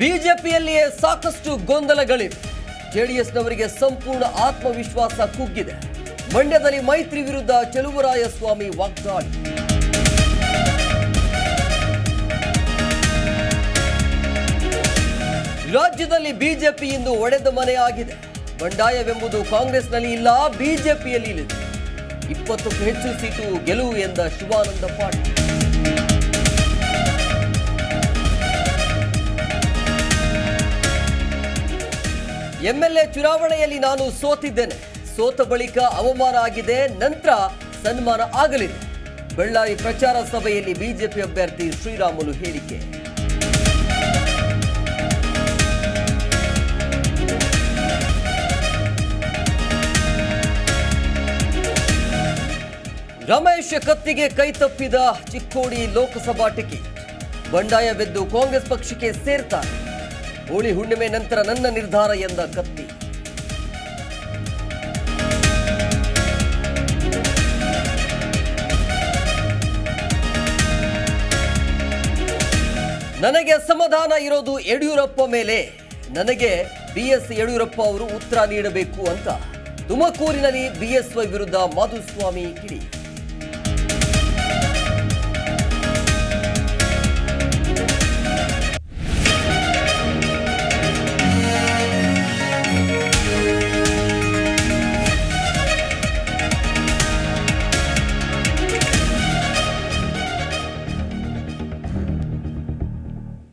ಬಿಜೆಪಿಯಲ್ಲಿಯೇ ಸಾಕಷ್ಟು ಗೊಂದಲಗಳಿವೆ. ಜೆಡಿಎಸ್ನವರಿಗೆ ಸಂಪೂರ್ಣ ಆತ್ಮವಿಶ್ವಾಸ ಕುಗ್ಗಿದೆ. ಮಂಡ್ಯದಲ್ಲಿ ಮೈತ್ರಿ ವಿರುದ್ಧ ಚೆಲುವರಾಯಸ್ವಾಮಿ ವಾಗ್ದಾಳಿ. ರಾಜ್ಯದಲ್ಲಿ ಬಿಜೆಪಿ ಇಂದು ಒಡೆದ ಮನೆ ಆಗಿದೆ. ಬಂಡಾಯವೆಂಬುದು ಕಾಂಗ್ರೆಸ್ನಲ್ಲಿ ಇಲ್ಲ, ಬಿಜೆಪಿಯಲ್ಲಿ ಇಲ್ಲಿದೆ. ಇಪ್ಪತ್ತಕ್ಕೂ ಹೆಚ್ಚು ಸೀಟು ಗೆಲುವು ಎಂದ ಶಿವಾನಂದ ಪಾಟೀಲ್. ಎಂಎಲ್ಎ ಚುನಾವಣೆಯಲ್ಲಿ ನಾನು ಸೋತಿದ್ದೇನೆ. ಸೋತ ಬಳಿಕ ಅವಮಾನ ಆಗಿದೆ, ನಂತರ ಸನ್ಮಾನ ಆಗಲಿದೆ. ಬಳ್ಳಾರಿ ಪ್ರಚಾರ ಸಭೆಯಲ್ಲಿ ಬಿಜೆಪಿ ಅಭ್ಯರ್ಥಿ ಶ್ರೀರಾಮುಲು ಹೇಳಿಕೆ. ರಮೇಶ್ ಕತ್ತಿಗೆ ಕೈ ತಪ್ಪಿದ ಚಿಕ್ಕೋಡಿ ಲೋಕಸಭಾ ಟಿಕೆಟ್. ಬಂಡಾಯವೆದ್ದು ಕಾಂಗ್ರೆಸ್ ಪಕ್ಷಕ್ಕೆ ಸೇರ್ತಾರೆ. ಹೋಳಿ ಹುಣ್ಣಿಮೆ ನಂತರ ನನ್ನ ನಿರ್ಧಾರ ಎಂದ ಕತ್ತಿ. ನನಗೆ ಅಸಮಾಧಾನ ಇರೋದು ಯಡಿಯೂರಪ್ಪ ಮೇಲೆ. ನನಗೆ ಬಿ ಎಸ್ ಯಡಿಯೂರಪ್ಪ ಅವರು ಉತ್ತರ ನೀಡಬೇಕು ಅಂತ. ತುಮಕೂರಿನಲ್ಲಿ ಬಿಎಸ್ವೈ ವಿರುದ್ಧ ಮಾಧುಸ್ವಾಮಿ ಕಿಡಿ.